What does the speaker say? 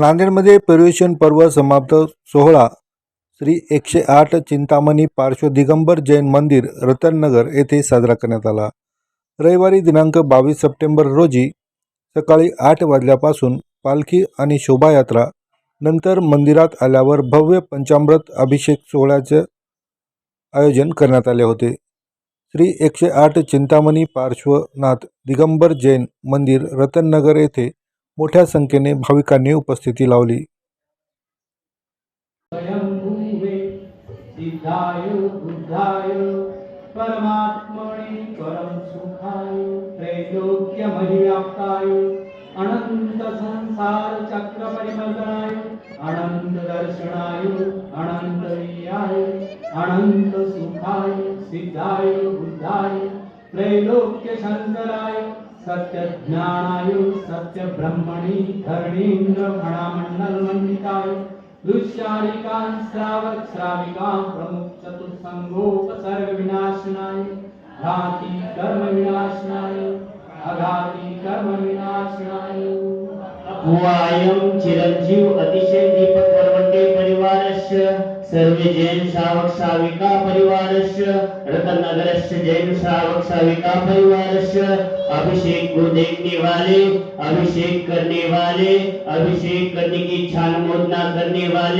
नांदेडमध्ये पर्युषण पर्व समाप्त. सोहळा श्री एकशे आठ चिंतामणी पार्श्व दिगंबर जैन मंदिर रतननगर येथे साजरा करण्यात आला. रविवारी दिनांक बावीस सप्टेंबर रोजी सकाळी आठ वाजल्यापासून पालखी आणि शोभायात्रा नंतर मंदिरात आल्यावर भव्य पंचामृत अभिषेक सोहळ्याचे आयोजन करण्यात आले होते. श्री एकशे आठ चिंतामणी पार्श्वनाथ दिगंबर जैन मंदिर रतननगर येथे मोठ्या संख्येने भाविकांनी उपस्थिती लावली. अनंत संसार चक्र परिमर्दनाय अनंत दर्शनाय, अनंत अनंत सुखाय, सिद्धाय, बुद्धाय, त्रैलोक्य शंकराय सत्य ज्ञानाय सत्य ब्रह्मणि धरणीन्द्र फणामण्डल मंडिताय दुश्चारिकां श्रावक श्राविकां प्रमुख चतुस्संगोपसर्ग विनाशनाय घाति कर्म विनाशनाय अघाति कर्म विनाशनाय वायम चिरंजीव अतिशय दीपक वरवंटे सर्वे जैन श्रावक श्राविका परिवारस्य नगर जैन श्रावक श्राविका परिवारस्य अभिषेक को देखने वाले अभिषेक करने वाले अभिषेक करने की इच्छा अनुमोदना करने वाले